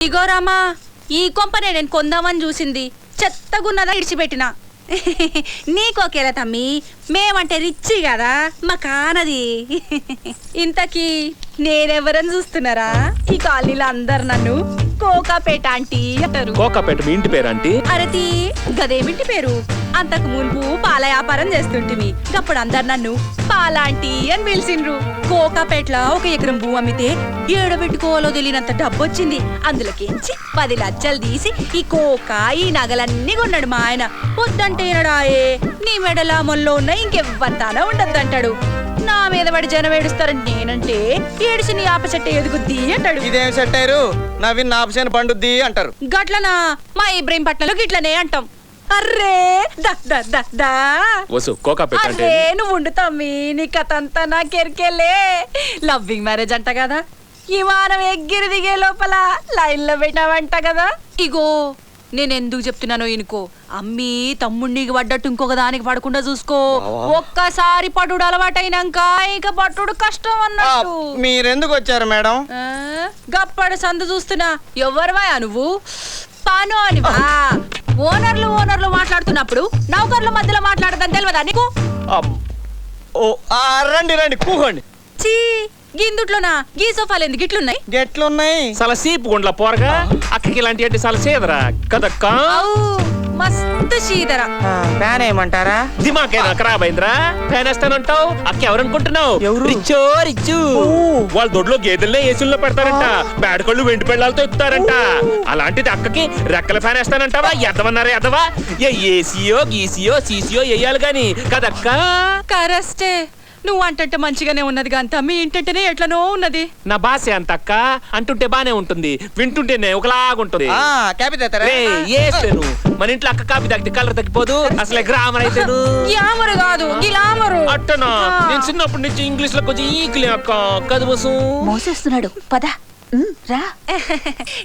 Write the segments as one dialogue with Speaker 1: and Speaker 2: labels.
Speaker 1: ఇగో రామా ఈ కొంపనే నేను కొందామని చూసింది. చెత్తగున్నదా ఇడిచిపెట్టిన. నీకోకేలా తమ్మి మేమంటే రిచ్చి కదా మా కానది. ఇంతకీ నేనెవరని చూస్తున్నారా? ఈ కాలనీలో అందరు నన్ను కోకాపేట ఆంటీ అంటారు.
Speaker 2: కోకాపేట మీ ఇంటి పేరంటీ
Speaker 1: అరతి గదేమిటి పేరు? అంతకు మున్పు పాల వ్యాపారం చేస్తుంటిమి. అప్పుడు అందరు నన్ను పాలాంటి అని పిలిచిండ్రు. కోకాపేటలో ఒక ఎకరం భూ అమ్మితే ఏడబెట్టుకోవాలో తెలియనంత డబ్బు వచ్చింది అందులోకించి పది లక్షలు తీసి ఈ కోక ఈ నగలన్నీ కొన్నాడు మా ఆయన. వద్దంటే ఏనడాయే నీ మెడల మొల్లో ఉన్న ఇంకెవ్వంతానో ఉండద్దంటాడు. నా మీద పడి జనం ఏడుస్తారని నేనంటే ఏడిసి నీ ఆప చెట్టు ఎదుగుద్ది అంటాడు.
Speaker 3: ఇదేం సెట్ అయ్యారు? నవీన్ నాపసేన పండుద్ది అంటారు.
Speaker 1: గట్లనా? మా ఇబ్రహీం పట్నంలో గిట్లనే అంటాం. అర్రే దా దా దా దా.
Speaker 2: వసు కోకాపేట అంటే
Speaker 1: అర్రే నువ్వు ఉండు తమ్మి నీ కథ అంతా నాకెరికెళ్ళే లవ్వింగ్ మ్యారేజ్ అంట కదా? విమానం ఎగ్గిరి దిగే లోపల లైన్లో పెట్టావంట కదా? ఇగో నేను ఎందుకు చెప్తున్నానో ఇనుకో. అమ్మి తమ్ముడికి పడ్డట్టు ఇంకొక దానికి పడకుండా చూసుకో. ఒక్కసారి పట్టుడు అలవాటైనాక ఇక పట్టుడు కష్టం అన్నట్టు.
Speaker 3: మీరెందుకు వచ్చారు మేడం?
Speaker 1: గప్పడ సందు చూస్తున్నా. ఎవరివా నువ్వు? పాను అనివా ఓనర్లు ఓనర్లు మాట్లాడుతున్నప్పుడు నౌకర్ల మధ్యలో మాట్లాడదని తెలియదా నీకు?
Speaker 3: రండి రండి కూకోండి.
Speaker 1: చీ. గిందుట్లోనా గీ సోఫాలు ఎందుకు? ఇట్లున్నాయి
Speaker 3: గెట్లున్నాయి.
Speaker 2: చాలా సీపు గుండ్ల పోరగా. అక్కకి ఇలాంటి అంటే చాలా సేదరా కదక్కా?
Speaker 1: అవు మస్తు శీదర
Speaker 3: ఫ్యాన్ ఏమంటారా?
Speaker 2: ఏదో ఖరాబ్ అయిందిరా ఫ్యాన్ వేస్తానంటావు? అక్క ఎవరనుకుంటున్నావు?
Speaker 3: ఎవరు?
Speaker 2: రిచ్చో రిచ్చు. వాళ్ళ దొడ్లో గేదెల్నే ఏసుల్లో పెడతారంట. బేడకళ్ళు వెండి పెళ్ళాలతో ఎక్కుతారంట అలాంటిది అక్కకి రెక్కల ఫ్యాన్ వేస్తానంటావా? ఎద్దవన్నారా ఎద్దవా ఏ ఏసీయో గీసీయో సీసీయో వేయాలి గాని. కదక్కా?
Speaker 1: కరెస్టే. నువ్వు అంటంటే మంచిగానే ఉన్నది గంత మీ ఇంటంటేనే ఎట్లనో ఉన్నది.
Speaker 2: నా భాష అంత అక్క అంటుంటే బానే ఉంటుంది వింటుంటేనే ఒకలాగుంటుంది మన ఇంట్లో అక్క కాపీ తగ్గితే కలర్ తగ్గిపోదు అసలే గ్రామర్ అయితేను.
Speaker 1: గ్లామర్ కాదు గిలామరు.
Speaker 2: అట్టనా. నేను చిన్నప్పటి నుంచి ఇంగ్లీష్లో కొంచెం ఈకులే అక్క కదు బసు
Speaker 4: మోసేస్తున్నాడు. పద. రా.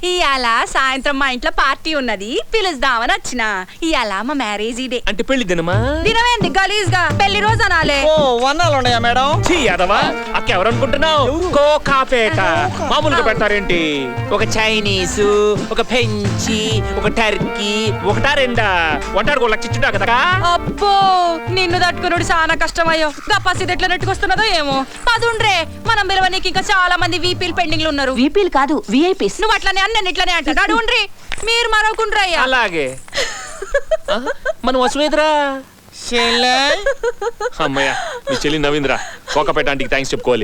Speaker 1: ఇవాళ సాయంత్రం మా ఇంట్లో పార్టీ ఉన్నది. పిలుస్తామని వచ్చిన. ఇవాళ మా మ్యారేజ్ డే
Speaker 2: అంటే పెళ్ళి దినమా?
Speaker 1: దినమేంది గలీజ్గా పెళ్ళి రోజు అనాలే.
Speaker 3: ఓ వన్నాలు ఉన్నాయా మేడం?
Speaker 2: ఛీ యాదవా. అక్క ఎవరనుకుంటున్నావు కోకాపేట మామూలుగా పెడతారేంటి? ఒక చైనీస్ ఒక ఫ్రెంచి ఒక టర్కీ ఒకటా రెండా? వంటాడు లక్ష ఇచ్చుంటా కదా
Speaker 1: అబ్బో నిన్ను తట్టుకున్నాడు చాలా కష్టమయ్యో. గప్పాసి ఎట్లా నెట్టుకొస్తున్నదో ఏమో. పదుండ్రే మనం పిలవనీకి ఇంకా చాలా మంది వీపీలు పెండింగ్లో ఉన్నారు
Speaker 4: వీపీలు కాదు విఐపీస్
Speaker 1: నువ్వు అట్లనే అని నేను ఇట్లనే అంటాడు అడుగుండ్రి మీరు మరొకుండ్రి అయ్యా.
Speaker 2: అలాగే. మనం వసువేదరా?
Speaker 3: చెల్లె
Speaker 2: అమ్మయ్య మీ చెల్లి నవీంద్ర. కోకాపేట ఆంటీకి థ్యాంక్స్ చెప్పుకోవాలి.